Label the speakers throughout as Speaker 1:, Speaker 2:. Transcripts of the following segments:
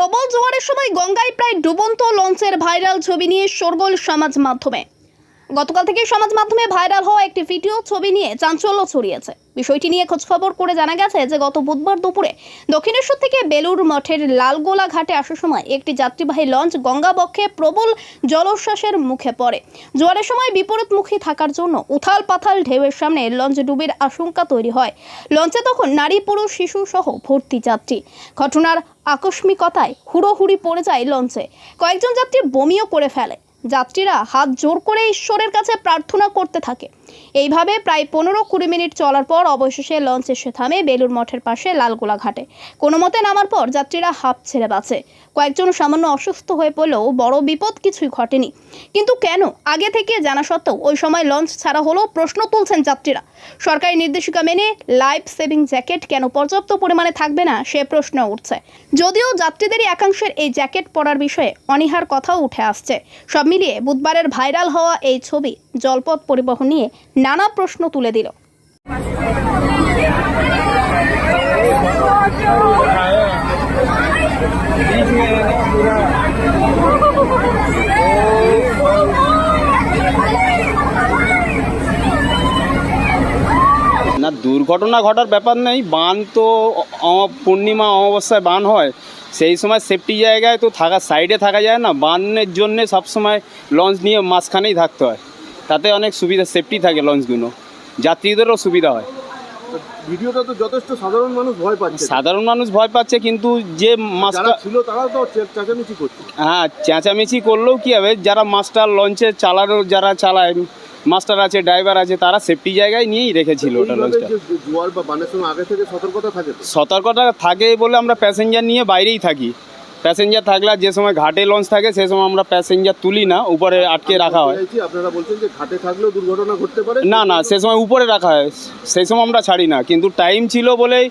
Speaker 1: প্রবল জোয়ারের সময় গঙ্গায় প্রায় ডুবন্ত লঞ্চের ভাইরাল ছবি নিয়ে শোরগোল সমাজ মাধ্যমে। গতকাল থেকে সমাজ মাধ্যমে ভাইরাল হওয়া একটি ভিডিও, ছবি নিয়ে চাঞ্চল্য ছড়িয়েছে। বিষয়টি নিয়ে খোঁজখবর করে জানা গেছে যে গত বুধবার দুপুরে দক্ষিণেশ্বর থেকে বেলুর মঠের লালগোলা ঘাটে আসার সময় একটি যাত্রীবাহী লঞ্চ গঙ্গাবক্ষে প্রবল জলোচ্ছ্বাসের মুখে পড়ে। জোয়ারের সময় বিপরীতমুখী থাকার জন্য উথাল পাথাল ঢেউয়ের সামনে লঞ্চ ডুবির আশঙ্কা তৈরি হয়। লঞ্চে তখন নারী, পুরুষ, শিশু সহ ভর্তি যাত্রী। ঘটনার আকস্মিকতায় হুড়োহুড়ি পড়ে যায় লঞ্চে। কয়েকজন যাত্রী বমিও করে ফেলে। যাত্রীরা হাত জোর করে ঈশ্বরের কাছে প্রার্থনা করতে থাকে। এইভাবে প্রায় পনেরো কুড়ি মিনিট চলার পর অবশেষে লঞ্চ এসে থামে বেলুর মঠের পাশে লালগোলা ঘাটে। কোনো মতে নামার পর যাত্রীরা হাঁপ ছেড়ে বাঁচে। কয়েকজন সামান্য অসুস্থ হয়ে পড়লেও বড় বিপদ কিছুই ঘটেনি। কিন্তু কেন? আগে থেকে জানা সত্ত্বেও ওই সময় লঞ্চ ছাড়া হলেও প্রশ্ন তুলছেন যাত্রীরা। সরকারি নির্দেশিকা মেনে লাইফ সেভিং জ্যাকেট কেন পর্যাপ্ত পরিমাণে থাকবে না সে প্রশ্ন উঠছে। যদিও যাত্রীদেরই একাংশের এই জ্যাকেট পরার বিষয়ে অনীহার কথাও উঠে আসছে। সব মিলিয়ে বুধবারের ভাইরাল হওয়া এই ছবি জলপথ পরিবহন নিয়ে নানা প্রশ্ন তুলে দিল।
Speaker 2: না, দুর্ঘটনা ঘটার ব্যাপার নেই, বান তো পূর্ণিমা অমাবস্যায় বান হয়, সেই সময় সেফটি জায়গায় তো থাকা সাইডে থাকা যায় না, বানের জন্যে সবসময় লঞ্চ নিয়ে মাঝখানেই থাকতে হয়। তাতে অনেক সুবিধা সেফটি থাকে লঞ্চগুলো। যাত্রীদেরও সুবিধা হয়।
Speaker 3: ভিডিওটা তো যথেষ্ট সাধারণ মানুষ ভয় পাচ্ছে।
Speaker 2: সাধারণ মানুষ ভয় পাচ্ছে কিন্তু যে মাস্টার
Speaker 3: ছিল তারাও তো চেঁচামেচি করছে।
Speaker 2: হ্যাঁ চেঁচামেচি করলেও কী হবে? যারা মাস্টার লঞ্চে চালানো যারা চালায় মাস্টার আছে ড্রাইভার আছে তারা সেফটি জায়গায় নিয়েই রেখেছিল ওটা লঞ্চটা।
Speaker 3: জোয়ার বা বানের সময় আগে থেকে সতর্কতা থাকে
Speaker 2: সতর্কতা থাকে বলে আমরা প্যাসেঞ্জার নিয়ে বাইরেই থাকি। প্যাসেঞ্জার থাকলে যে সময় ঘাটে লঞ্চ থাকে সে সময় আমরা প্যাসেঞ্জার তুলি না উপরে আটকে রাখা হয়।
Speaker 3: আপনারা বলছেন যে ঘাটে থাকলেও দুর্ঘটনা ঘটতে পারে?
Speaker 2: না না সে সময় উপরে রাখা হয়। সেই সময় আমরা ছাড়ি না কিন্তু টাইম ছিল বলেই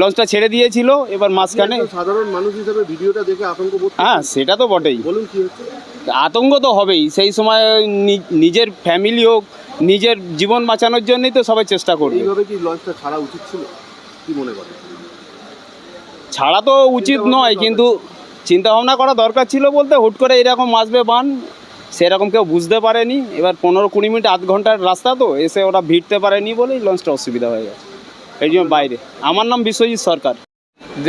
Speaker 2: লঞ্চটা ছেড়ে দিয়েছিল এবার মাঝখানে
Speaker 3: সাধারণ মানুষ হিসেবে ভিডিওটা দেখে আতঙ্ক
Speaker 2: হ্যাঁ সেটা তো বটেই।
Speaker 3: বলুন কি হচ্ছে?
Speaker 2: আতঙ্ক তো হবেই সেই সময় নিজের ফ্যামিলি হোক নিজের জীবন বাঁচানোর জন্যই তো সবাই চেষ্টা করবে।
Speaker 3: এইভাবে কি লঞ্চটা ছাড়া উচিত ছিল? কি মনে করেন?
Speaker 2: ছাড়া তো উচিত নয় কিন্তু চিন্তা ভাবনা করা দরকার ছিল বলতে হুট করে এরকম আসবে বান, সেরকম কেউ বুঝতে পারেনি। এবার পনেরো কুড়ি মিনিট, আধ ঘণ্টার রাস্তা তো, এসে ওরা ভিড়তে পারেনি বলেই লঞ্চটা অসুবিধা হয়ে গেছে। এই জন্য বাইরে। আমার নাম বিশ্বজিৎ সরকার।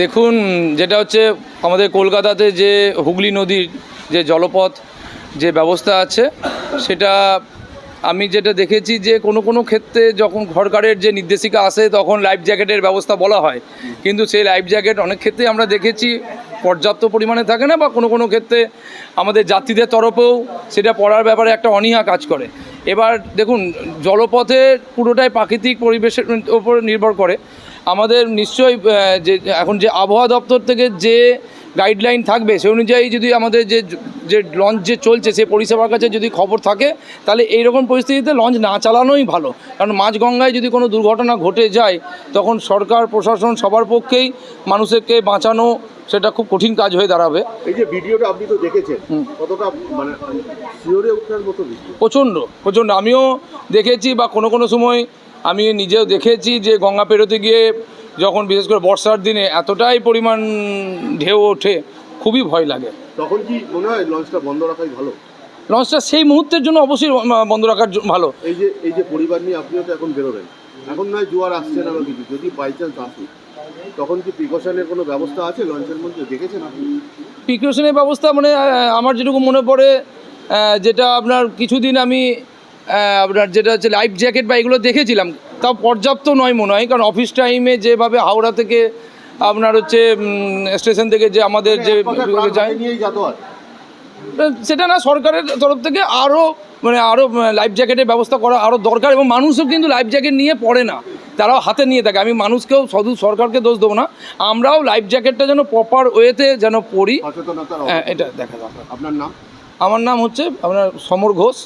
Speaker 4: দেখুন, যেটা হচ্ছে আমাদের কলকাতাতে যে হুগলি নদীর যে জলপথ, যে ব্যবস্থা আছে, সেটা আমি যেটা দেখেছি যে কোনো কোনো ক্ষেত্রে যখন সরকারের যে নির্দেশিকা আসে, তখন লাইফ জ্যাকেটের ব্যবস্থা বলা হয়। কিন্তু সেই লাইফ জ্যাকেট অনেক ক্ষেত্রে আমরা দেখেছি পর্যাপ্ত পরিমাণে থাকে না বা কোনো কোনো ক্ষেত্রে আমাদের যাত্রীদের তরফেও সেটা পড়ার ব্যাপারে একটা অনীহা কাজ করে। এবার দেখুন, জলপথে পুরোটাই প্রাকৃতিক পরিবেশের ওপর নির্ভর করে। আমাদের নিশ্চয়ই যে, এখন যে আবহাওয়া দপ্তর থেকে যে গাইডলাইন থাকবে, সে অনুযায়ী যদি আমাদের যে যে লঞ্চ যে চলছে, সে পরিষেবার কাছে যদি খবর থাকে, তাহলে এইরকম পরিস্থিতিতে লঞ্চ না চালানোই ভালো। কারণ মাঝগঙ্গায় যদি কোনো দুর্ঘটনা ঘটে যায়, তখন সরকার, প্রশাসন সবার পক্ষেই মানুষকে বাঁচানো সেটা খুব কঠিন কাজ হয়ে দাঁড়াবে।
Speaker 3: এই যে ভিডিওটা আপনি তো দেখেছেন কতটা মানে শিওরে ওঠার মতো
Speaker 4: প্রচণ্ড প্রচণ্ড। আমিও দেখেছি বা কোনো কোনো সময় আমি নিজেও দেখেছি যে গঙ্গা পেরোতে গিয়ে যখন বিশেষ করে বর্ষার দিনে এতটাই পরিমাণ ঢেউ ওঠে খুবই ভয় লাগে।
Speaker 3: তখন কি মনে হয় লঞ্চটা বন্ধ রাখাই ভালো?
Speaker 4: লঞ্চটা সেই মুহূর্তের জন্য অবশ্যই বন্ধ রাখার ভালো।
Speaker 3: এই যে এই যে পরিবার নিয়ে আপনিও তো এখন বেরোবেন। এখন নয় জোয়ার আসছে না কিছু। যদি বাই চান্স আসে তখন কি প্রিকশনের কোনো ব্যবস্থা আছে লঞ্চের মধ্যে? দেখেছেন আপনি?
Speaker 4: প্রিকশনের ব্যবস্থা মানে আমার যেটুকু মনে পড়ে যেটা আপনার কিছুদিন আমি আপনার যেটা হচ্ছে লাইফ জ্যাকেট বা এগুলো দেখেছিলাম তাও পর্যাপ্ত নয় মনে হয় কারণ অফিস টাইমে যেভাবে হাওড়া থেকে আপনার হচ্ছে স্টেশন থেকে যে আমাদের যে
Speaker 3: কথায় প্রাণ
Speaker 4: যায় সেটা না সরকারের তরফ থেকে আরও মানে আরও লাইফ জ্যাকেটের ব্যবস্থা করা আরও দরকার এবং মানুষও কিন্তু লাইফ জ্যাকেট নিয়ে পড়ে না। তারাও হাতে নিয়ে থাকে। আমি মানুষকেও শুধু সরকারকে দোষ দেবো না। আমরাও লাইফ জ্যাকেটটা যেন প্রপার ওয়েতে যেন পড়ি হ্যাঁ এটা দেখা যাক।
Speaker 3: আপনার নাম?
Speaker 4: আমার নাম হচ্ছে আপনার সমর ঘোষ।